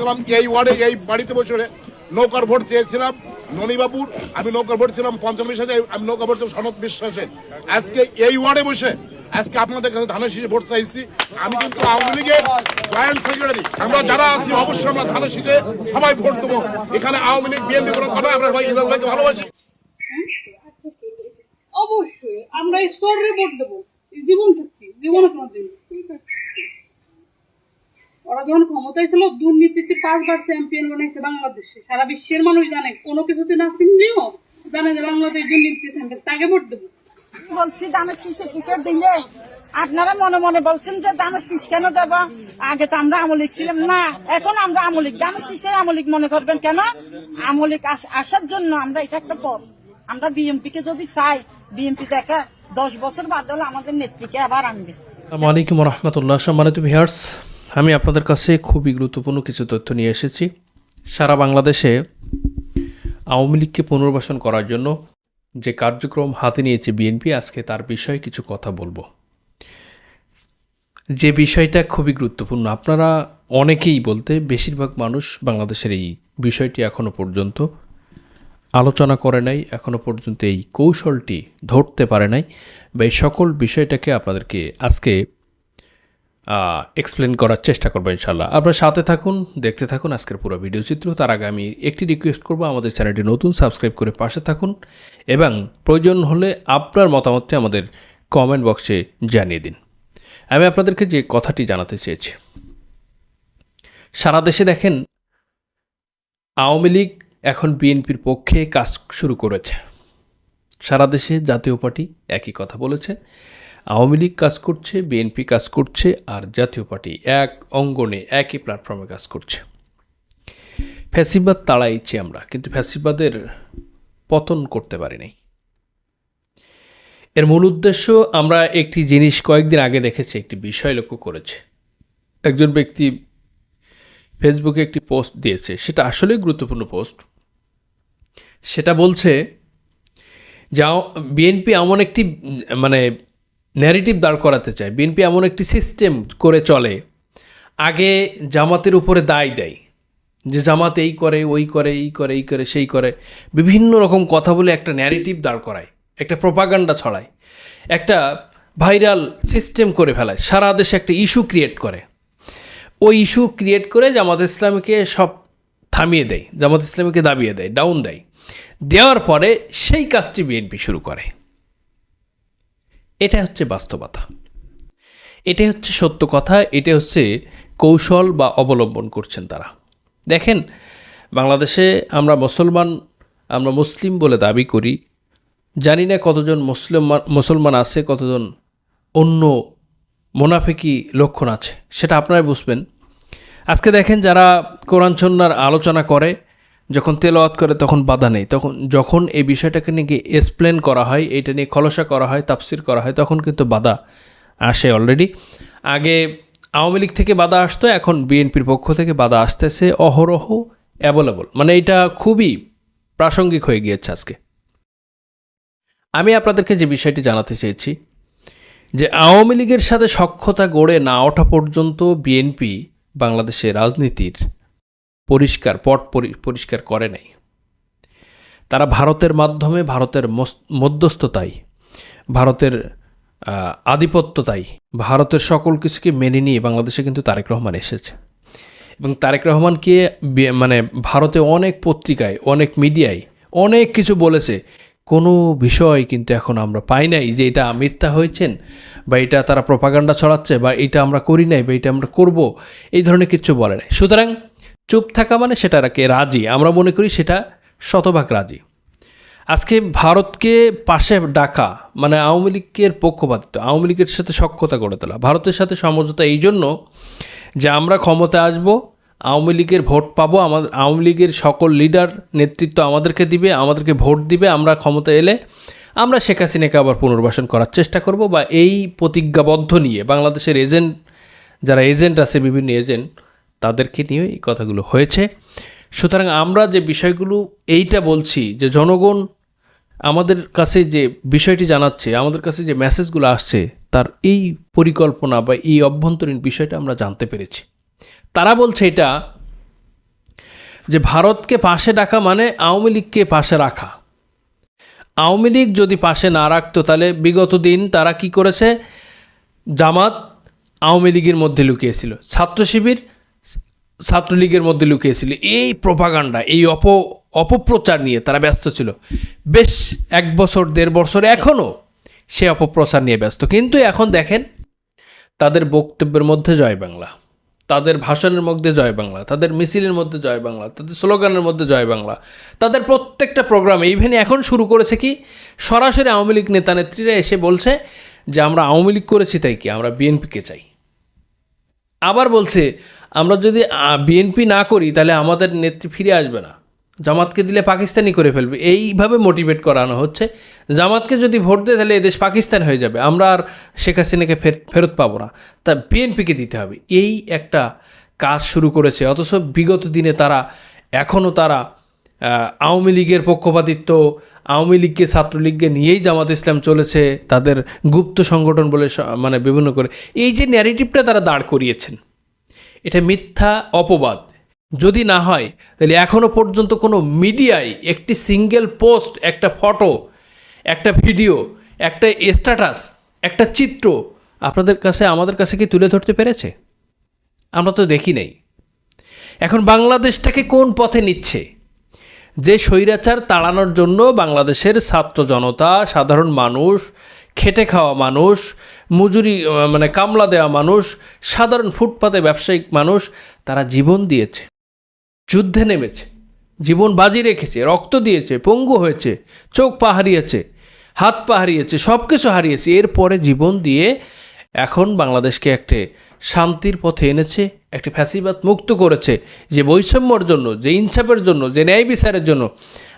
করলাম এই ওয়ার্ডে, এই বাড়িতে বসে নৌকার ভোট চেয়েছিলাম ননীবাবুর, আমি নৌকার ভোট ছিলাম পঞ্চম বিশ্বাসে আমি নৌকা ভোট ছিলাম সনদ বিশ্বাসে আজকে এই ওয়ার্ডে বসে, আজকে আপনাদের কাছে ধানের শীষে ভোট চাইছি। আমি কিন্তু আওয়ামী লীগের জয়েন্ট সেক্রেটারি। আমরা যারা আছি, অবশ্যই আমরা ধানের শীষে সবাই ভোট দেবো। এখানে আওয়ামী লীগ, বিএনপি কোনো কথা, আমরা ভাই ইজাজ ভাইকে ভালোবাসি। অবশ্যই, আমরা স্টোরে ভোট দেবো। জীবন থাকছি জীবনে কোনোদিন ওরা যখন ক্ষমতায় ছিল দুর্নীতিতে পাঁচবার চ্যাম্পিয়ন বানাইছে বাংলাদেশে। সারা বিশ্বের মানুষ জানে কোনো কিছুতে না চিনলেও জানে যে বাংলাদেশ দুর্নীতি চ্যাম্পিয়ন তাকে ভোট দেবো। বলছি দামের শীষে টিকে দিলে আপনারা মনে মনে বলছেন যে দামের শীষ কেন দেব? আগে তো আমরা আমলিক ছিলাম। না এখন আমরা আমলিক। দামের শীষে আমলিক মনে করবেন কেন? আমলিক আসার জন্য আমরা এটা একটা পথ। আমরা বিএমপি কে যদি চাই বিএমপি দেখা দশ বছর বাদ হলে আমাদের নেত্রীকে আবার আনবে। আসসালামু আলাইকুম রহমতুল্লাহ। সম্মানিত ভিহার্স আমি আপনাদের কাছে খুবই গুরুত্বপূর্ণ কিছু তথ্য নিয়ে এসেছি। সারা বাংলাদেশে আওয়ামী লীগকে পুনর্বাসন করার জন্য যে কার্যক্রম হাতে নিয়েছে বিএনপি, আজকে তার বিষয়ে কিছু কথা বলব। যে বিষয়টা খুবই গুরুত্বপূর্ণ, আপনারা অনেকেই বলতে বেশিরভাগ মানুষ বাংলাদেশের এই বিষয়টি এখনও পর্যন্ত আলোচনা করে নাই এখনও পর্যন্ত এই কৌশলটি ধরতে পারে নাই। বা এই সকল বিষয়টাকে আপনাদেরকে আজকে এক্সপ্লেন করার চেষ্টা করব ইনশাল্লাহ আপনার সাথে থাকুন, দেখতে থাকুন আজকের পুরো ভিডিও চিত্র। তার আগে আমি একটি রিকোয়েস্ট করব, আমাদের চ্যানেলটি নতুন সাবস্ক্রাইব করে পাশে থাকুন এবং প্রয়োজন হলে আপনার মতামতটি আমাদের কমেন্ট বক্সে জানিয়ে দিন। আমি আপনাদেরকে যে কথাটি জানাতে চেয়েছি, সারা দেশে দেখেন, আওয়ামী লীগ এখন বিএনপির পক্ষে কাজ শুরু করেছে। সারা দেশে জাতীয় পার্টি একই কথা বলেছে। আওয়ামী লীগ কাজ করছে বিএনপি কাজ করছে, আর জাতীয় পার্টি এক অঙ্গনে একই প্ল্যাটফর্মে কাজ করছে। ফ্যাসিবাদ তাড়াইছি আমরা, কিন্তু ফ্যাসিবাদের পতন করতে পারি নাই এর মূল উদ্দেশ্য, আমরা একটি জিনিস কয়েকদিন আগে দেখেছি, একটি বিষয় লক্ষ্য করেছে। একজন ব্যক্তি ফেসবুকে একটি পোস্ট দিয়েছে, সেটা আসলেই গুরুত্বপূর্ণ পোস্ট। সেটা বলছে যা বিএনপি এমন একটি মানে ন্যারেটিভ দাঁড় করাতে চায়। বিএনপি এমন একটি সিস্টেম করে চলে। আগে জামাতের উপরে দায় দেয়। যে জামাত এই করে, ওই করে, এই করে এই করে, সেই করে। বিভিন্ন রকম কথা বলে একটা ন্যারেটিভ দাঁড় করায়। একটা প্রপাগান্ডা ছড়ায়। একটা ভাইরাল সিস্টেম করে ফেলায়। সারা দেশে একটা ইস্যু ক্রিয়েট করে। ওই ইস্যু ক্রিয়েট করে জামাত ইসলামীকে সব থামিয়ে দেয়। জামাত ইসলামীকে দাবিয়ে দেয় ডাউন দেয়। দেওয়ার পরে সেই কাজটি বিএনপি শুরু করে। এটা হচ্ছে বাস্তবতা। এটাই হচ্ছে সত্য কথা এটা হচ্ছে কৌশল বা অবলম্বন করছেন তারা। দেখেন, বাংলাদেশে আমরা মুসলমান, আমরা মুসলিম বলে দাবি করি। জানি না কতজন মুসলিম মুসলমান আছে, কতজন অন্য মোনাফিকি লক্ষণ আছে, সেটা আপনারাই বুঝবেন। আজকে দেখেন যারা কোরআন সন্ন্যার আলোচনা করে যখন তেলাওয়াত করে তখন বাধা নেই। তখন যখন এই বিষয়টাকে নিয়ে এক্সপ্লেন করা হয়, এটা নিয়ে খলসা করা হয়, তাফসির করা হয়, তখন কিন্তু বাধা আসে অলরেডি আগে আওয়ামী লীগ থেকে বাধা আসতো, এখন বিএনপির পক্ষ থেকে বাধা আসতেছে, অহরহ অ্যাভেলেবল মানে এটা খুবই প্রাসঙ্গিক হয়ে গিয়েছে আজকে। আমি আপনাদেরকে যে বিষয়টি জানাতে চেয়েছি, যে আওয়ামী লীগের সাথে সক্ষতা গড়ে না ওঠা পর্যন্ত বিএনপি বাংলাদেশের রাজনীতির পরিষ্কার পট পরি- পরিষ্কার করে নাই। তারা ভারতের মাধ্যমে ভারতের মধ্যস্থতায় ভারতের আহ, আধিপত্যতায় ভারতের সকল কিছুকে মেনে নিয়ে বাংলাদেশে কিন্তু তারেক রহমান এসেছে। এবং তারেক রহমানকে মানে ভারতে অনেক পত্রিকায় অনেক মিডিয়ায় অনেক কিছু বলেছে। কোনো বিষয় কিন্তু এখন আমরা পাই নাই যে এটা মিথ্যা হয়েছেন বা এটা তারা প্রপাগান্ডা ছড়াচ্ছে বা এটা আমরা করি নাই বা এটা আমরা করব এই ধরনের কিছু বলে নাই। সুতরাং চুপ থাকা মানে সেটাকে রাজি। আমরা মনে করি সেটা শতভাগ রাজি। আজকে ভারতকে পাশে ডাকা মানে আওয়ামী লীগের পক্ষপাতিত্ব, আওয়ামী লীগের সাথে সক্ষতা গড়ে তোলা, ভারতের সাথে সমঝোতা, এই জন্য যে আমরা ক্ষমতায় আসব, আওয়ামী লীগের ভোট পাবো, আমাদের, আওয়ামী লীগের সকল লিডার নেতৃত্ব আমাদেরকে দিবে, আমাদেরকে ভোট দিবে, আমরা ক্ষমতা এলে আমরা শেখ হাসিনাকে আবার পুনর্বাসন করার চেষ্টা করব। বা এই প্রতিজ্ঞাবদ্ধ নিয়ে, বাংলাদেশের এজেন্ট, যারা এজেন্ট আছে, বিভিন্ন এজেন্ট তাদেরকে নিয়ে এই কথাগুলো হয়েছে। সুতরাং আমরা যে বিষয়গুলো এইটা বলছি যে জনগণ আমাদের কাছে যে বিষয়টি জানাচ্ছে, আমাদের কাছে যে মেসেজগুলো আসছে, তার এই পরিকল্পনা বা এই অভ্যন্তরীণ বিষয়টা আমরা জানতে পেরেছি। তারা বলছে এটা যে ভারতকে পাশে ডাকা মানে আওয়ামী লীগকে পাশে রাখা। আওয়ামী লীগ যদি পাশে না রাখতো, তাহলে বিগত দিন তারা কি করেছে? জামাত আওয়ামী লীগের মধ্যে লুকিয়েছিল। ছাত্র শিবির ছাত্রলীগের মধ্যে লুকিয়েছিল। এই প্রভাগান্ডা এই অপ, অপপ্রচার নিয়ে তারা ব্যস্ত ছিল। বেশ এক বছর, দেড় বছর এখনও সে অপপ্রচার নিয়ে ব্যস্ত। কিন্তু এখন দেখেন, তাদের বক্তব্যের মধ্যে জয় বাংলা, তাদের ভাষণের মধ্যে জয় বাংলা, তাদের মিছিলের মধ্যে জয় বাংলা, তাদের স্লোগানের মধ্যে জয় বাংলা, তাদের প্রত্যেকটা প্রোগ্রামে ইভেন এখন শুরু করেছে কি, সরাসরি আওয়ামী লীগ নেতা নেত্রীরা এসে বলছে যে, আমরা আওয়ামী লীগ করেছি তাই কি? আমরা বিএনপিকে চাই। আবার বলছে আমরা যদি বিএনপি না করি, তাহলে আমাদের নেত্রী ফিরে আসবে না। জামাতকে দিলে পাকিস্তানি করে ফেলবে। এইভাবে মোটিভেট করানো হচ্ছে। জামাতকে যদি ভোট দেয়, তাহলে এদেশ পাকিস্তান হয়ে যাবে। আমরা আর শেখ হাসিনাকে ফের- ফেরত পাবো না। তা বিএনপিকে দিতে হবে। এই একটা কাজ শুরু করেছে। অথচ বিগত দিনে তারা এখনও তারা আওয়ামী লীগের পক্ষপাতিত্ব, আওয়ামী লীগকে, ছাত্রলীগকে নিয়েই জামাত ইসলাম চলেছে, তাদের গুপ্ত সংগঠন বলে মানে বিভিন্ন করে। এই যে ন্যারেটিভটা তারা দাঁড় করিয়েছেন। এটা মিথ্যা, অপবাদ। যদি না হয়, তাহলে এখনও পর্যন্ত কোনো মিডিয়ায় একটি সিঙ্গেল পোস্ট, একটা ফটো, একটা ভিডিও, একটা স্ট্যাটাস, একটা চিত্র আপনাদের কাছে, আমাদের কাছে কি তুলে ধরতে পেরেছে? আমরা তো দেখি নাই। এখন বাংলাদেশটাকে কোন পথে নিচ্ছে? যে স্বৈরাচার তাড়ানোর জন্য বাংলাদেশের ছাত্র জনতা, সাধারণ মানুষ খেটে খাওয়া মানুষ, মজুরি মানে কামলা দেওয়া মানুষ, সাধারণ ফুটপাতে ব্যবসায়িক মানুষ, তারা জীবন দিয়েছে। যুদ্ধে নেমেছে, জীবন বাজি রেখেছে, রক্ত দিয়েছে, পঙ্গু হয়েছে, চোখ পা হারিয়েছে হাত পা হারিয়েছে। সব কিছু হারিয়েছে এরপরে জীবন দিয়ে এখন বাংলাদেশকে একটি শান্তির পথে এনেছে, একটি ফ্যাসিবাদ মুক্ত করেছে, যে বৈষম্যর জন্য, যে ইনসাফের জন্য, যে ন্যায় বিচারের জন্য।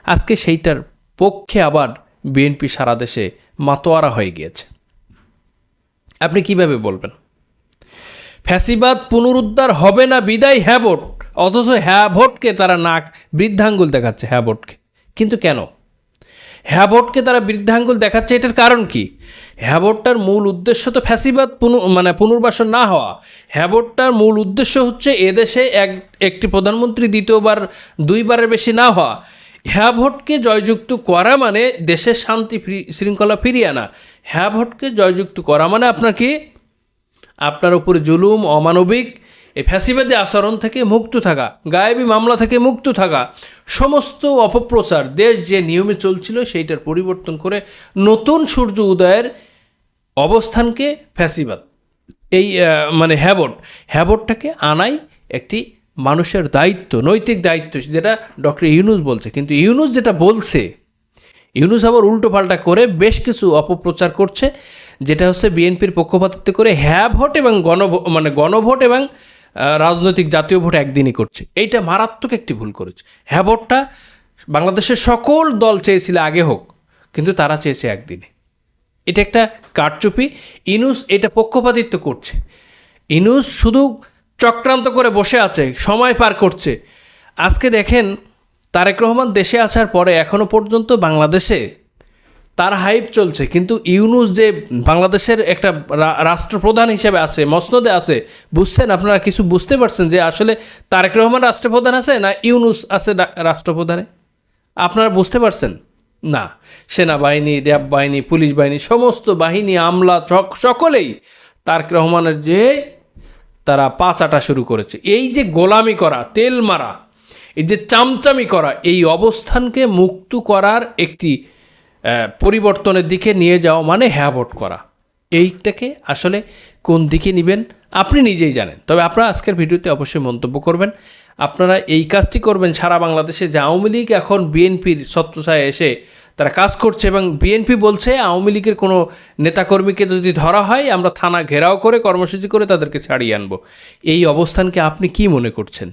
আজকে সেইটার পক্ষে আবার বিএনপি সারা দেশে মাতোয়ারা হয়ে গিয়েছে। আপনি কীভাবে বলবেন? ফ্যাসিবাদ পুনরুদ্ধার হবে না, বিদায় হ্যাঁ ভোট। অথচ হ্যাঁ ভোটকে তারা নাক বৃদ্ধাঙ্গুল দেখাচ্ছে হ্যাঁ ভোটকে। কিন্তু কেন? হ্যাঁ ভোটকে তারা বৃদ্ধাঙ্গুল দেখাচ্ছে, এটার কারণ কি? হ্যাঁ ভোটটার মূল উদ্দেশ্য তো ফ্যাসিবাদ পুনঃ মানে পুনর্বাসন না হওয়া। হ্যাঁ ভোটটার মূল উদ্দেশ্য হচ্ছে এদেশে এক, একটি প্রধানমন্ত্রী দ্বিতীয়বার, দুইবারের বেশি না হওয়া। হ্যাঁ ভোটকে জয়যুক্ত করা মানে দেশের শান্তি শৃঙ্খলা ফিরিয়ে আনা। হ্যাঁ ভোটকে জয়যুক্ত করা মানে আপনার কি? আপনার উপরে জুলুম, অমানবিক এই ফ্যাসিবাদী আচরণ থেকে মুক্ত থাকা, গায়েবী মামলা থেকে মুক্ত থাকা, সমস্ত অপপ্রচার, দেশ যে নিয়মে চলছিল সেইটার পরিবর্তন করে নতুন সূর্য উদয়ের অবস্থানকে ফ্যাসিবাদ। এই মানে হ্যাবট হ্যাবটটাকে আনাই একটি মানুষের দায়িত্ব, নৈতিক দায়িত্ব, যেটা ডক্টর ইউনুস বলছে। কিন্তু ইউনুস যেটা বলছে, ইউনুস আবার উল্টো পাল্টা করে বেশ কিছু অপপ্রচার করছে, যেটা হচ্ছে বিএনপির পক্ষপাতিত্ব করে হ্যাঁ ভোট এবং গণ মানে গণভোট এবং রাজনৈতিক জাতীয় ভোট একদিনই করছে। এইটা মারাত্মক একটি ভুল করেছে। হ্যাঁ ভোটটা বাংলাদেশের সকল দল চেয়েছিল আগে হোক, কিন্তু তারা চেয়েছে একদিনে। এটা একটা কারচুপি। ইনুস এটা পক্ষপাতিত্ব করছে। ইনুস শুধু চক্রান্ত করে বসে আছে, সময় পার করছে। আজকে দেখেন, তারেক রহমান দেশে আসার পরে এখনও পর্যন্ত বাংলাদেশে তার হাইপ চলছে। কিন্তু ইউনুস যে বাংলাদেশের একটা রাষ্ট্রপ্রধান হিসেবে আছে, মসনদে আছে, বুঝছেন? আপনারা কিছু বুঝতে পারছেন যে আসলে তারেক রহমান রাষ্ট্রপ্রধান আছে না ইউনুস আছে রাষ্ট্রপ্রধানে? আপনারা বুঝতে পারছেন? না। সেনাবাহিনী, র্যাব বাহিনী, পুলিশ বাহিনী, সমস্ত বাহিনী, আমলা সক- সকলেই তারেক রহমানের যে তারা পাচাটা শুরু করেছে। এই যে গোলামি করা, তেল মারা, এই যে চামচামি করা, এই অবস্থানকে মুক্ত করার একটি পরিবর্তনের দিকে নিয়ে যাওয়া মানে হ্যাভট করা। এইটাকে আসলে কোন দিকে নেবেন আপনি নিজেই জানেন। তবে আপনারা আজকের ভিডিওতে অবশ্যই মন্তব্য করবেন। আপনারা এই কাজটি করবেন সারা বাংলাদেশে যে আওয়ামী লীগ এখন বিএনপির ছত্রছায় এসে তারা কাজ করছে এবং বিএনপি বলছে, আওয়ামী লীগের কোনো নেতাকর্মীকে যদি ধরা হয়, আমরা থানা ঘেরাও করে কর্মসূচি করে তাদেরকে ছাড়িয়ে আনব। এই অবস্থানকে আপনি কি মনে করছেন?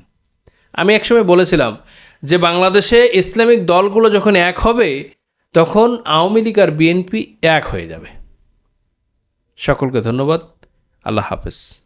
আমি একসময় বলেছিলাম যে বাংলাদেশে ইসলামিক দলগুলো যখন এক হবে, তখন আওয়ামী লীগ আর বিএনপি এক হয়ে যাবে। সকলকে ধন্যবাদ। আল্লাহ হাফেজ।